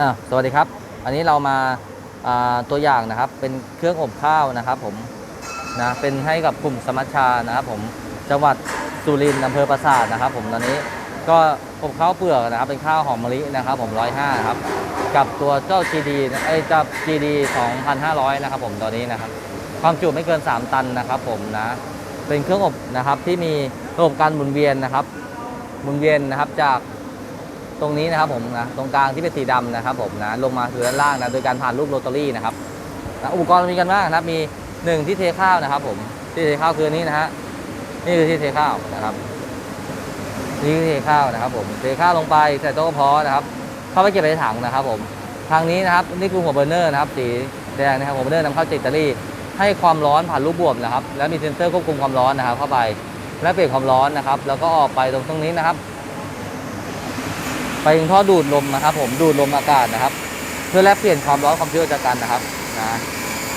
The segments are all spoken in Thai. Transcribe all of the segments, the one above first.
อสวัสดีครับ อันนี้เรามาาตัวอย่างนะครับ เป็นเครื่องอบข้าวนะครับผมนะเป็นให้กับกลุ่มสมัชชานะครับ ผมจังหวัดสุรินทร์อำเภอปราสาทนะครับ ผมตอนนี้ก็อบข้าวเปลือกนะครับ เป็นข้าวหอมมะลินะครับ ผมร้อยห้าครับ กับตัวเจ้า GD ไอ้เจ้า GD 2,500 นะครับ ผมตอนนี้นะครับ ความจุไม่เกิน 3 ตันนะครับ ผมนะเป็นเครื่องอบนะครับที่มีระบบการหมุนเวียนนะครับหมุนเวียนนะครับจาก ตรงนี้นะครับผมนะตรงกลางที่เป็นสีดำนะครับผมนะลงมาสู่ด้านล่างนะโดยการผ่านลูกโรตารี่นะครับนะอุปกรณ์มีกันมากนะครับมีหนึ่งที่เทข้าวนะครับ ผมที่เทข้าวคือนี้นะฮะนี่คือที่เทข้าวนะครับนี่คือเทข้าวนะครับ ผมเทข้าวลงไปใส่โต๊ะกระเพาะนะครับ เข้าไปเก็บในถังนะครับ ผมทางนี้นะครับนี่คือหัวเบอร์เนอร์นะครับสีแดงนะครับหัวเบอร์เนอร์นำเข้าจากอิตาลีให้ความร้อนผ่านลูกบวบนะครับ แล้วมีเซนเซอร์ควบคุมความร้อนนะครับ เข้าไปและเปลี่ยนความร้อนนะครับ แล้วก็ออกไปตรงตรงนี้นะครับ ไปยังท่อดูดลมนะครับ ผมดูดลมอากาศนะครับ เพื่อแลกเปลี่ยนความร้อนความชื้นจากกันนะครับนะ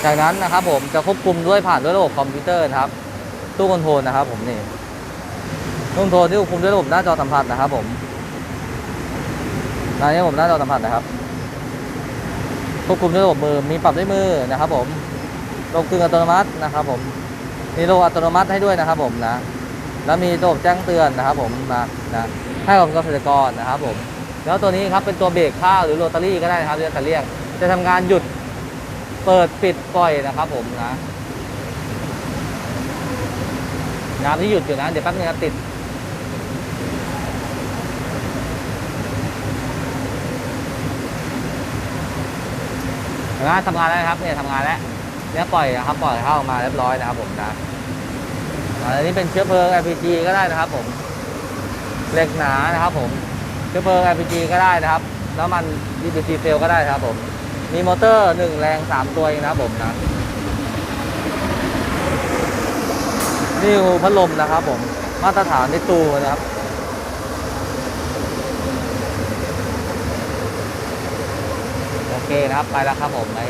จากนั้นนะครับ ผมจะควบคุมด้วยผ่านด้วยระบบคอมพิวเตอร์นะครับตู้คอนโทรลนะครับ ผมนี่ตู้คอนโทรลที่ควบคุมด้วยระบบหน้าจอสัมผัสนะครับ ผมหน้านี้ผมหน้าจอสัมผัสนะครับควบคุมด้วยระบบมือมีปรับด้วยมือนะครับ ผมระบบกึ่งอัตโนมัตินะครับ ผมมีระบบอัตโนมัติให้ด้วยนะครับ ผมนะแล้วมีระบบแจ้งเตือนนะครับ ผมนะนะให้กับเกษตรกรนะครับ ผม แล้วตัวนี้ครับเป็นตัวเบรกข้าวหรือโรตารี่ก็ได้นะครับเรียกแต่เรียก จะทำงานหยุดเปิดปิดปล่อยนะครับ ผมนะน้ำที่หยุดอยู่นะ เดี๋ยวแป๊บนึงครับติดนไหมทำงานแล้วนะครับเนี่ยทำงานแล้วเนี่ยปล่อยนะครับปล่อยเข้ามาเรียบร้อยนะครับผมนะอันนี้เป็นเชื้อเพลิง LPG ก็ได้นะครับผมเหล็กหนานะครับผม ชื้อเพลิง LPG ก็ได้นะครับแล้วมัน DPG เซลก็ได้ครับผม มีมอเตอร์ 1 แรง 3 ตัวเองนะครับผมนะ นี่คือพัดลมนะครับผม มาตรฐานในตู้นะครับโอเคนะครับ ไปแล้วครับผมไป